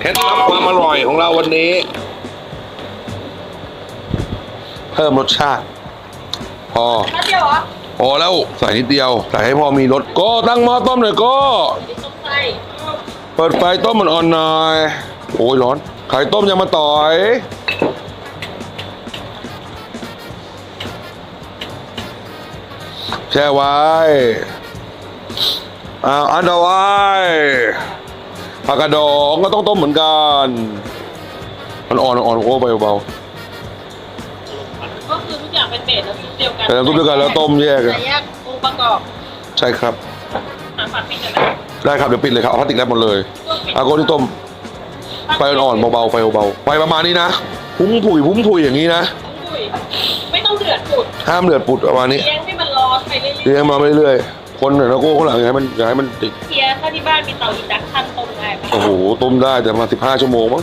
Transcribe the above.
เคล็ดลับความอร่อยของเราวันนี้ เพิ่มรสชาติ พอแล้วเดียวเหรอพอแล้วใส่นิดเดียวใส่ให้พอมีรสก็ตั้งหม้อต้มหน่อยก็มีต้มไส้เปิดไฟต้มมันอ่อนๆหน่อยโอ้ยร้อนไข่ต้มยังมาต่อยแช่ไว้อ้าวอันเดอร์ไว้ ผักกระดองก็ต้องต้มเหมือนกันมันอ่อนอ่อนๆโอ้เบาก็คือทุกอย่างเป็นเบสแล้วซุปเดียวกันๆแต่ต้มด้วยกันแล้วต้มแยกกันแต่แยกองค์ประกอบใช่ครับ หาฝาปิดกันนะได้ครับเดี๋ยวปิดเลยครับเอาพลาสติกแรปหมดเลยก็ปิดอาโกที่ต้มไฟอ่อนๆเบาๆไฟเบาๆไฟประมาณนี้นะพุ่งผุยพุ่งผุยอย่างนี้นะอุ้ยไม่ต้องเดือดปุดห้ามเดือดปุดประมาณนี้ เลี้ยงให้มันร้อนไปเรื่อยเลี้ยงมาเรื่อยๆ คนหน่อยนะโก้ข้างหลังอย่าให้มันอย่าให้มันติดๆเทียร์ถ้าที่บ้านมีเตาอินดักชันต้มได้ปะ โอ้โห ต้มได้แต่ประมาสิบห้าชั่วโมงมั้ง